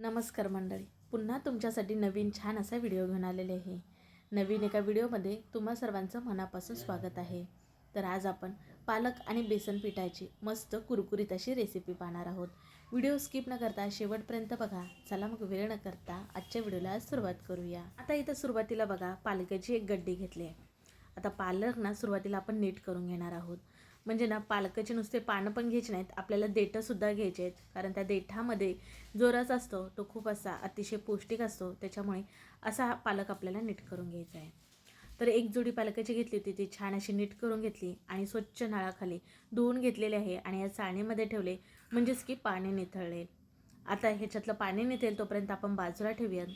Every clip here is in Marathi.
नमस्कार मंडळी. पुन्हा तुमच्यासाठी नवीन छान असा व्हिडिओ घेऊन आलेले आहे. नवीन एका व्हिडिओमध्ये तुम्हा सर्वांचं मनापासून स्वागत आहे. तर आज आपण पालक आणि बेसन पिठाची मस्त कुरकुरीत अशी रेसिपी पाहणार आहोत. व्हिडिओ स्किप न करता शेवटपर्यंत बघा. चला मग वेळ न करता आजच्या व्हिडिओला सुरुवात करूया. आता इथं सुरुवातीला बघा पालकाची एक गड्डी घेतली आहे. आता पालक ना सुरुवातीला आपण नीट करून घेणार आहोत. म्हणजे ना पालकाचे नुसते पानं पण घ्यायचे नाहीत आपल्याला देठंसुद्धा घ्यायचे आहेत. कारण त्या देठामध्ये जो रस असतो तो खूप असा अतिशय पौष्टिक असतो. त्याच्यामुळे असा हा पालक आपल्याला नीट करून घ्यायचा आहे. तर एक जोडी पालकाची घेतली होती ती छान अशी नीट करून घेतली आणि स्वच्छ नळाखाली धुवून घेतलेले आहे आणि या चाळणीमध्ये ठेवले म्हणजेच की पाणी निथळले. आता ह्याच्यातलं पाणी निथेल तोपर्यंत आपण बाजूला ठेवूयात.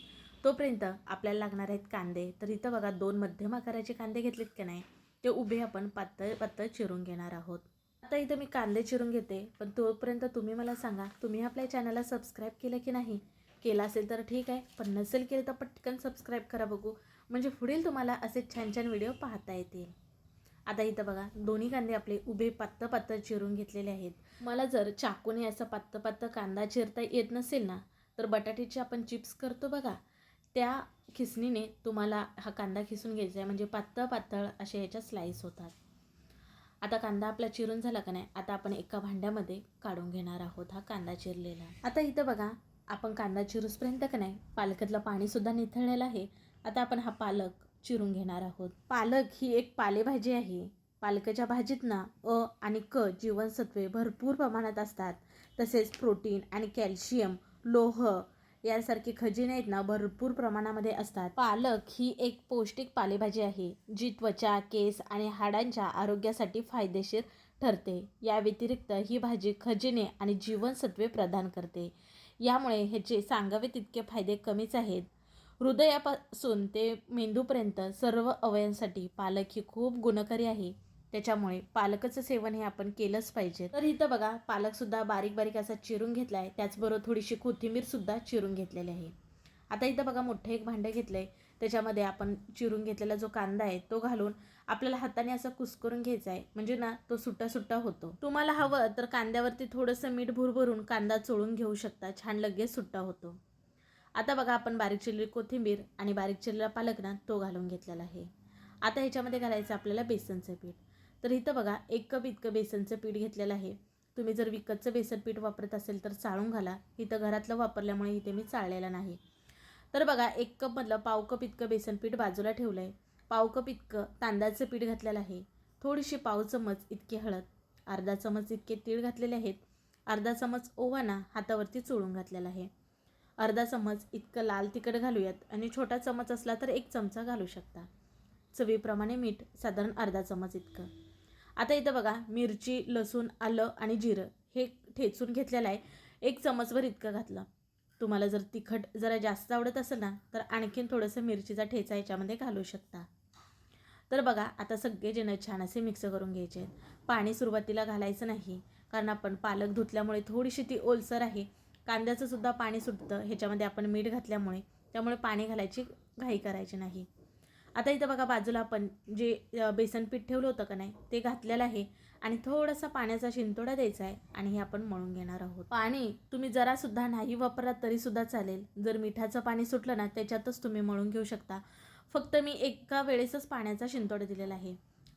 तोपर्यंत आपल्याला लागणार आहेत कांदे. तर इथं बघा दोन मध्यम आकाराचे कांदे घेतलेत का नाही? ते उभे आपण पातळ पातळ चिरून घेणार आहोत. आता इथं मी कांदे चिरून घेते पण तोपर्यंत तुम्ही मला सांगा तुम्ही आपल्या चॅनलला सबस्क्राईब केलं की नाही? केला असेल तर ठीक आहे पण नसेल केलं तर पटकन सबस्क्राईब करा बघू. म्हणजे पुढील तुम्हाला असे छान छान व्हिडिओ पाहता येतील. आता इथं बघा दोन्ही कांदे आपले उभे पात्त पातळ चिरून घेतलेले आहेत. मला जर चाकूने असं पात्त पात्त कांदा चिरता येत नसेल ना तर बटाट्याचे आपण चिप्स करतो बघा. त्या खिसणीने तुम्हाला हा कांदा खिसून घ्यायचा आहे. म्हणजे पातळ पातळ असे याच्या स्लाईस होतात. आता कांदा आपला चिरून झाला का नाही आता आपण एका भांड्यामध्ये काढून घेणार आहोत हा कांदा चिरलेला. आता इथं बघा आपण कांदा चिरूसपर्यंत का नाही पालकातलं पाणीसुद्धा निथळलेलं आहे. आता आपण हा पालक चिरून घेणार आहोत. पालक ही एक पालेभाजी आहे. पालकाच्या भाजीत ना अ आणि क जीवनसत्वे भरपूर प्रमाणात असतात. तसेच प्रोटीन आणि कॅल्शियम लोह यासारखे खजिने आहेत ना भरपूर प्रमाणामध्ये असतात. पालक ही एक पौष्टिक पालेभाजी आहे जी त्वचा केस आणि हाडांच्या आरोग्यासाठी फायदेशीर ठरते. या व्यतिरिक्त ही भाजी खजिने आणि जीवनसत्वे प्रदान करते. यामुळे ह्याचे सांगावे तितके फायदे कमीच आहेत. हृदयापासून ते मेंदूपर्यंत सर्व अवयांसाठी पालक ही खूप गुणकारी आहे. त्याच्यामुळे पालकाचं सेवन हे आपण केलंच पाहिजे. तर इथं बघा पालकसुद्धा बारीक बारीक असा चिरून घेतला आहे त्याचबरोबर थोडीशी कोथिंबीरसुद्धा चिरून घेतलेली आहे. आता इथं बघा मोठं एक भांडं घेतलं आहे त्याच्यामध्ये आपण चिरून घेतलेला जो कांदा आहे तो घालून आपल्याला हाताने असं कुस्करून घ्यायचा आहे म्हणजे ना तो सुट्टा सुट्टा होतो. तुम्हाला हवं तर कांद्यावरती थोडंसं मीठ भुरभरून कांदा चोळून घेऊ शकता. छान लगेच सुट्टा होतो. आता बघा आपण बारीक चिरलेली कोथिंबीर आणि बारीक चिरलेला पालक ना तो घालून घेतलेला आहे. आता ह्याच्यामध्ये घालायचं आपल्याला बेसनचं पीठ. तर इथं बघा एक कप इतकं बेसनचं पीठ घेतलेलं आहे. तुम्ही जर विकतचं बेसन पीठ वापरत असेल तर चाळून घाला. इथं घरातलं वापरल्यामुळे इथे मी चाळलेलं नाही. तर बघा एक कपमधलं पाव कप इतकं बेसन पीठ बाजूला ठेवलं आहे पाव कप इतकं तांदळाचं पीठ घातलेलं आहे. थोडीशी पाव चमच इतकी हळद अर्धा चमच इतके तीळ घातलेले आहेत. अर्धा चमच ओवाना हातावरती चोळून घातलेला आहे. अर्धा चमच इतकं लाल तिखट घालूयात आणि छोटा चमच असला तर एक चमचा घालू शकता. चवीप्रमाणे मीठ साधारण अर्धा चमच इतकं. आता इथं बघा मिरची लसूण आलं आणि जिरं हे ठेचून घेतलेलं आहे. एक चमचभर इतकं घातलं. तुम्हाला जर तिखट जरा जास्त आवडत असेल ना तर आणखीन थोडंसं मिरचीचा ठेचा याच्यामध्ये घालू शकता. तर बघा आता सगळे जण छान असे मिक्स करून घ्यायचे आहेत. पाणी सुरुवातीला घालायचं नाही कारण आपण पालक धुतल्यामुळे थोडीशी ती ओलसर आहे. कांद्याचं सुद्धा पाणी सुटतं ह्याच्यामध्ये आपण मीठ घातल्यामुळे. त्यामुळे पाणी घालायची घाई करायची नाही. आता इथं बघा बाजूला आपण जे बेसनपीठ बेसन पीठ ठेवलं होतं का नाही ते घातलेलं आहे. आणि थोडासा पाण्याचा शिंतोडा द्यायचा आहे आणि हे आपण मळून घेणार आहोत. पाणी तुम्ही जरासुद्धा नाही वापरलात तरीसुद्धा चालेल. जर मिठाचं पाणी सुटलं ना त्याच्यातच तुम्ही मळून घेऊ शकता. फक्त मी एका वेळेसच पाण्याचा शिंतोडा दिलेला आहे.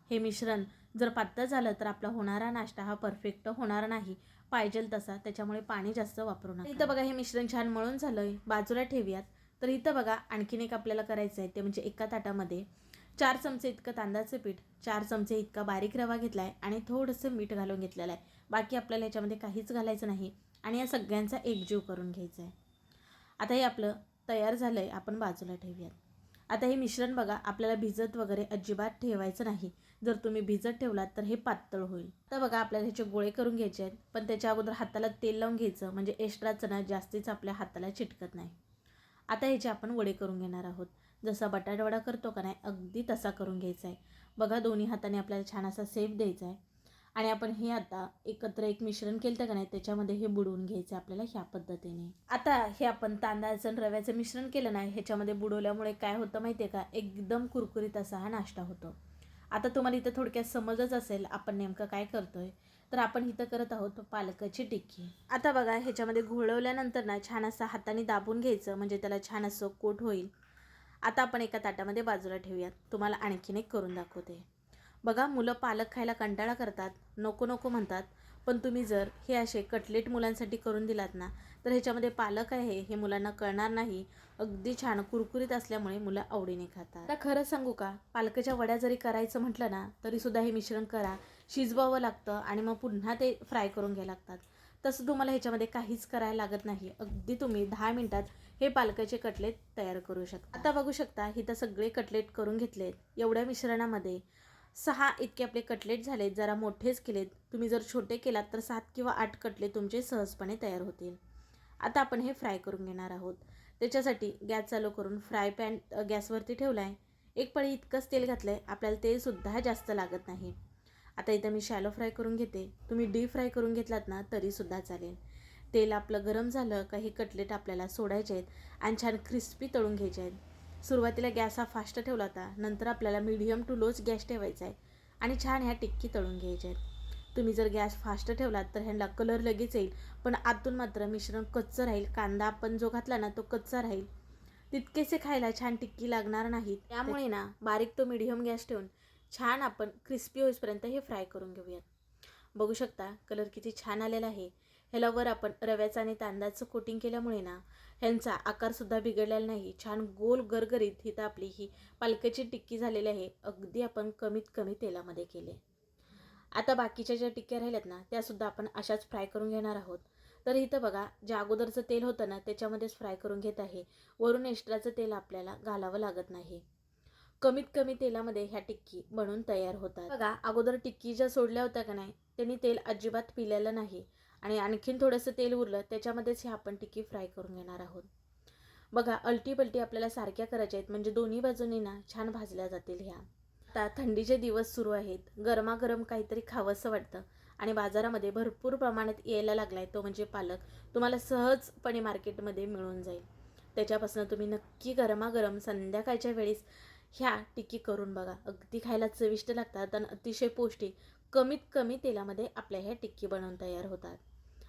हे मिश्रण जर पातळ झालं तर आपला होणारा नाश्ता हा परफेक्ट होणार नाही. पाहिजेल तसा त्याच्यामुळे पाणी जास्त वापरू नका. इथं बघा हे मिश्रण छान मळून झालंय. बाजूला ठेवूयात. तर इथं बघा आणखीन एक आपल्याला करायचं आहे ते म्हणजे एका ताटामध्ये चार चमचे इतकं तांदळाचं पीठ चार चमचे इतका बारीक रवा घेतला आहे आणि थोडंसं मीठ घालून घेतलेलं आहे. बाकी आपल्याला याच्यामध्ये काहीच घालायचं नाही आणि या सगळ्यांचा एकजीव करून घ्यायचा आहे. आता हे आपलं तयार झालं आहे आपण बाजूला ठेवूयात. आता हे मिश्रण बघा आपल्याला भिजत वगैरे अजिबात ठेवायचं नाही. जर तुम्ही भिजत ठेवलात तर हे पातळ होईल. तर बघा आपल्याला ह्याचे गोळे करून घ्यायचे आहेत पण त्याच्या अगोदर हाताला तेल लावून घ्यायचं म्हणजे एक्स्ट्रा चणा जास्तीच आपल्या हाताला चिटकत नाही. आता ह्याचे आपण वडे करून घेणार आहोत. जसा बटाटवडा करतो का नाही अगदी तसा करून घ्यायचा आहे. बघा दोन्ही हाताने आपल्याला छान असा सेफ द्यायचा आहे. आणि आपण हे आता एकत्र एक मिश्रण केलं का नाही त्याच्यामध्ये हे बुडवून घ्यायचं आहे आपल्याला ह्या पद्धतीने. आता हे आपण तांदळाचं आणि रव्याचं मिश्रण केलं नाही ह्याच्यामध्ये बुडवल्यामुळे काय होतं माहिती आहे का? एकदम कुरकुरीत असा हा नाश्ता होतो. आता तुम्हाला इथं थोडक्यात समजच असेल आपण नेमकं काय करतोय. तर आपण इथं करत आहोत पालकाची टिक्की आता बघा ह्याच्यामध्ये घोळवल्यानंतर ना छान असं हाताने दाबून घ्यायचं म्हणजे त्याला छान असं कोट होईल. आता आपण एका ताटामध्ये बाजूला ठेवूयात. तुम्हाला आणखीन एक करून दाखवते. बघा मुलं पालक खायला कंटाळा करतात नको नको म्हणतात. पण तुम्ही जर हे असे कटलेट मुलांसाठी करून दिलात ना तर ह्याच्यामध्ये पालक आहे हे मुलांना कळणार नाही. अगदी छान कुरकुरीत असल्यामुळे मुलं आवडीने खातात. आता खरं सांगू का पालकाच्या वड्या जरी करायचं म्हटलं ना तरीसुद्धा हे मिश्रण करा शिजवावं लागतं आणि मग पुन्हा ते फ्राय करून घ्यायला लागतात. तसं तुम्हाला ह्याच्यामध्ये काहीच करायला लागत नाही. अगदी तुम्ही दहा मिनिटात हे पालकाचे कटलेट तयार करू शकता. आता बघू शकता इथं सगळे कटलेट करून घेतलेत एवढ्या मिश्रणामध्ये. सहा इतके आपले कटलेट झालेत जरा मोठेच केलेत. तुम्ही जर छोटे केलात तर सात किंवा आठ कटलेट तुमचे सहजपणे तयार होतील. आता आपण हे फ्राय करून घेणार आहोत. त्याच्यासाठी गॅस चालू करून फ्राय पॅन गॅसवरती ठेवला आहे एक पळी इतकंच तेल घातलं आहे आपल्याला तेलसुद्धा जास्त लागत नाही. आता इथं मी शॅलो फ्राय करून घेते. तुम्ही डीप फ्राय करून घेतलात ना तरीसुद्धा चालेल. तेल आपलं गरम झालं का हे कटलेट आपल्याला सोडायचे आहेत आणि छान क्रिस्पी तळून घ्यायचे आहेत. सुरुवातीला गॅस हा फास्ट ठेवला होता. नंतर आपल्याला मीडियम टू लोच गॅस ठेवायचा आहे. आणि छान ह्या टिक्की तळून घ्यायच्या आहेत. तुम्ही जर गॅस फास्ट ठेवलात तर ह्यांना कलर लगेच येईल. पण आतून मात्र मिश्रण कच्चं राहील. कांदा आपण जो घातला ना तो कच्चा राहील. तितकेसे खायला छान टिक्की लागणार नाही त्यामुळे ना बारीक तो मिडियम गॅस ठेवून छान आपण क्रिस्पी होईपर्यंत हे फ्राय करून घेऊयात. बघू शकता कलर किती छान आलेला आहे. ह्याला वर आपण रव्याचं आणि तांदळाचं कोटिंग केल्यामुळे ना ह्यांचा आकारसुद्धा बिघडलेला नाही. छान गोल गरगरीत इथं आपली ही पालकाची टिक्की झालेली आहे. अगदी आपण कमीत कमी तेलामध्ये केले. आता बाकीच्या ज्या टिक्क्या राहिल्यात ना त्यासुद्धा आपण अशाच फ्राय करून घेणार आहोत. तर इथं बघा जे अगोदरचं तेल होतं ना त्याच्यामध्येच फ्राय करून घेत आहे. वरून एक्स्ट्राचं तेल आपल्याला घालावं लागत नाही. कमीत कमी तेलामध्ये ह्या टिक्की बनून तयार होतात. बघा अगोदर टिक्की ज्या सोडल्या होत्या का नाही त्यांनी तेल अजिबात पिलेलं नाही. आणि आणखीन थोडंसं तेल उरलं त्याच्यामध्येच हे आपण टिक्की फ्राय करून घेणार आहोत. बघा अलटी पलटी आपल्याला सारख्या करायच्या आहेत म्हणजे दोन्ही बाजूनी ना छान भाजल्या जातील ह्या. आता थंडीचे दिवस सुरू आहेत गरमागरम काहीतरी खावंसं वाटतं आणि बाजारामध्ये भरपूर प्रमाणात यायला लागला आहे तो म्हणजे पालक. तुम्हाला सहजपणे मार्केटमध्ये मिळून जाईल. त्याच्यापासून तुम्ही नक्की गरमागरम संध्याकाळच्या वेळेस ह्या टिक्की करून बघा. अगदी खायला चविष्ट लागतात आणि अतिशय पौष्टिक कमीत कमी तेलामध्ये आपल्या ह्या टिक्की बनवून तयार होतात.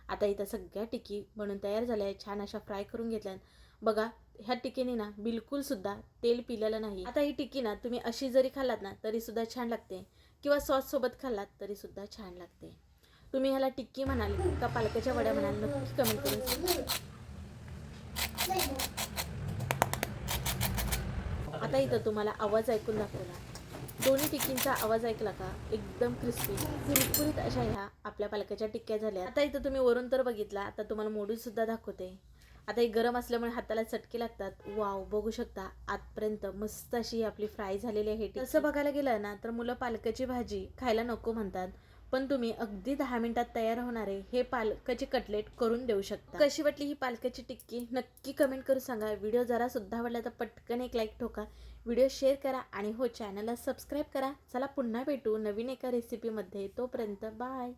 आता इथं सगळ्या टिक्की बनवून तयार झाल्या आहेत. छान अशा फ्राय करून घेतल्यात बघा ह्या टिकीने ना बिलकुल सुद्धा तेल पिलेलं नाही. आता ही टिक्की ना तुम्ही अशी जरी खाल्लात ना तरी सुद्धा छान लागते. किंवा सॉस सोबत खाल्लात तरी सुद्धा छान लागते. तुम्ही ह्याला टिक्की म्हणाल का पालकाच्या वड्या म्हणाल नक्की कमेंट करून आता इथं तुम्हाला आवाज ऐकून दाखवला दोन्ही टिक्कींचा आवाज ऐकला का? एकदम क्रिस्पी कुरकुरीत अशा ह्या आपल्या पालकाच्या टिक्क्या झाल्या. आता इथं तुम्ही वरून तर बघितला आता तुम्हाला मोडून सुद्धा दाखवते. आता हे गरम असल्यामुळे हाताला चटके लागतात. वाव बघू शकता आतपर्यंत मस्त अशी आपली फ्राय झालेली आहे तसं बघायला गेलं ना तर मुलं पालकाची भाजी खायला नको म्हणतात. पण तुम्ही अगदी दहा मिनिटात तयार होणारे हे पालकाचे कटलेट करून देऊ शकता. कशी वाटली ही पालकाची टिक्की? नक्की कमेंट करून सांगा. व्हिडिओ जरा सुद्धा आवडला तर पटकन एक लाईक ठोका. व्हिडिओ शेअर करा आणि हो चॅनलला सबस्क्राईब करा. चला पुन्हा भेटू नवीन एका रेसिपीमध्ये तोपर्यंत बाय.